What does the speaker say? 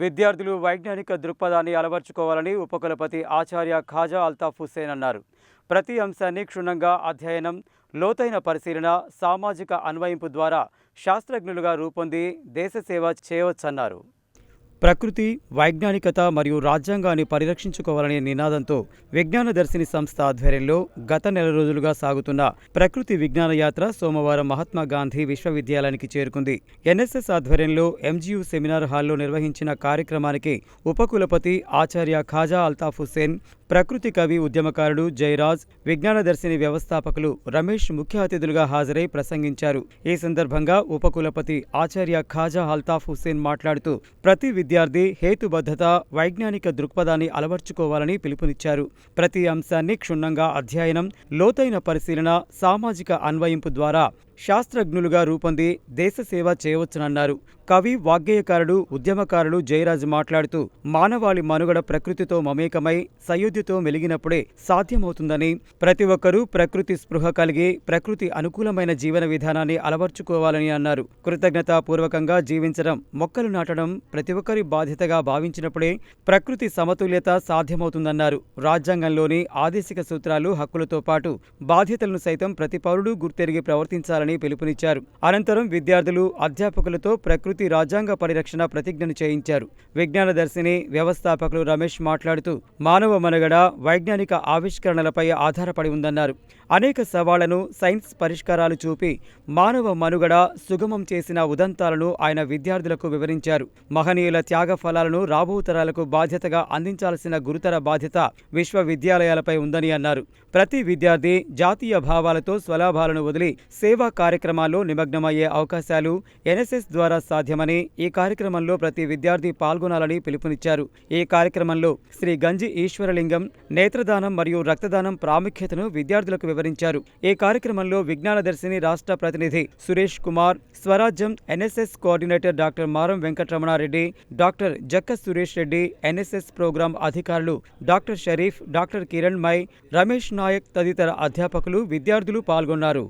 విద్యార్థులు వైజ్ఞానిక దృక్పథాన్ని అలవర్చుకోవాలని ఉపకులపతి ఆచార్య ఖాజా అల్తాఫ్ హుస్సేన్ అన్నారు. ప్రతి అంశాన్ని క్షుణ్ణంగా అధ్యయనం లోతైన పరిశీలన సామాజిక అన్వయింపు ద్వారా శాస్త్రజ్ఞులుగా రూపొంది దేశ సేవ చేయవచ్చన్నారు. ప్రకృతి వైజ్ఞానికత మరియు రాజ్యాంగాన్ని పరిరక్షించుకోవాలనే నినాదంతో విజ్ఞాన దర్శిని సంస్థ ఆధ్వర్యంలో గత నెల రోజులుగా సాగుతున్న ప్రకృతి విజ్ఞాన యాత్ర సోమవారం మహాత్మా గాంధీ విశ్వవిద్యాలయానికి చేరుకుంది. ఎన్ఎస్ఎస్ ఆధ్వర్యంలో ఎంజీయూ సెమినార్ హాల్లో నిర్వహించిన కార్యక్రమానికి ఉపకులపతి ఆచార్య ఖాజా అల్తాఫ్ హుస్సేన్ ప్రకృతి కవి ఉద్యమకారుడు జయరాజ్ విజ్ఞాన దర్శిని వ్యవస్థాపకులు రమేష్ ముఖ్య అతిథులుగా హాజరై ప్రసంగించారు. ఈ సందర్భంగా ఉపకులపతి ఆచార్య ఖాజా అల్తాఫ్ హుస్సేన్ మాట్లాడుతూ ప్రతి విద్యార్థి హేతుబద్ధత వైజ్ఞానిక దృక్పథాన్ని అలవర్చుకోవాలని పిలుపునిచ్చారు. ప్రతి అంశాన్ని క్షుణ్ణంగా అధ్యయనం లోతైన పరిశీలన సామాజిక అన్వయింపు ద్వారా శాస్త్రజ్ఞులుగా రూపొంది దేశ సేవ చేయవచ్చునన్నారు. కవి వాగ్గేయకారుడు ఉద్యమకారుడు జయరాజు మాట్లాడుతూ మానవాళి మనుగడ ప్రకృతితో మమేకమై సయోధ్యతో మెలిగినప్పుడే సాధ్యమవుతుందని ప్రతి ఒక్కరూ ప్రకృతి స్పృహ కలిగి ప్రకృతి అనుకూలమైన జీవన విధానాన్ని అలవర్చుకోవాలని అన్నారు. కృతజ్ఞతాపూర్వకంగా జీవించడం మొక్కలు నాటడం ప్రతి ఒక్కరి బాధ్యతగా భావించినప్పుడే ప్రకృతి సమతుల్యత సాధ్యమవుతుందన్నారు. రాజ్యాంగంలోని ఆదేశిక సూత్రాలు హక్కులతో పాటు బాధ్యతలను సైతం ప్రతి పౌరుడు గుర్తెరిగి ప్రవర్తించాలని పిలుపునిచ్చారు. అనంతరం విద్యార్థులు అధ్యాపకులతో ప్రకృతి రాజ్యాంగ పరిరక్షణ ప్రతిజ్ఞను చేయించారు. విజ్ఞాన దర్శిని వ్యవస్థాపకులు రమేష్ మాట్లాడుతూ మానవ మనుగడ వైజ్ఞానిక ఆవిష్కరణలపై ఆధారపడి ఉందన్నారు. అనేక సవాళ్ళను సైన్స్ పరిష్కారాలు చూపి మానవ మనుగడ సుగమం చేసిన ఉదంతాలను ఆయన విద్యార్థులకు వివరించారు. మహనీయుల త్యాగ ఫలాలను రాబో తరాలకు బాధ్యతగా అందించాల్సిన గురుతర బాధ్యత విశ్వవిద్యాలయాలపై ఉందని అన్నారు. ప్రతి విద్యార్థి జాతీయ భావాలతో స్వలాభాలను వదిలి సేవా కార్యక్రమాల్లో నిమగ్నమయ్యే అవకాశాలు ఎన్ఎస్ఎస్ ద్వారా సాధ్యమని ఈ కార్యక్రమంలో ప్రతి విద్యార్థి పాల్గొనాలని పిలుపునిచ్చారు. ఈ కార్యక్రమంలో శ్రీ గంజి ఈశ్వరలింగం నేత్రదానం మరియు రక్తదానం ప్రాముఖ్యతను విద్యార్థులకు వివరించారు. ఈ కార్యక్రమంలో విజ్ఞాన దర్శిని రాష్ట్ర ప్రతినిధి Suresh Kumar Swarajyam NSS coordinator doctor Maram Venkataramana Reddy doctor Jakka Suresh Reddy NSS programme అధికారులు డాక్టర్ షరీఫ్ డాక్టర్ కిరణ్ మై రమేష్ నాయక్ తదితర అధ్యాపకులు విద్యార్థులు పాల్గొన్నారు.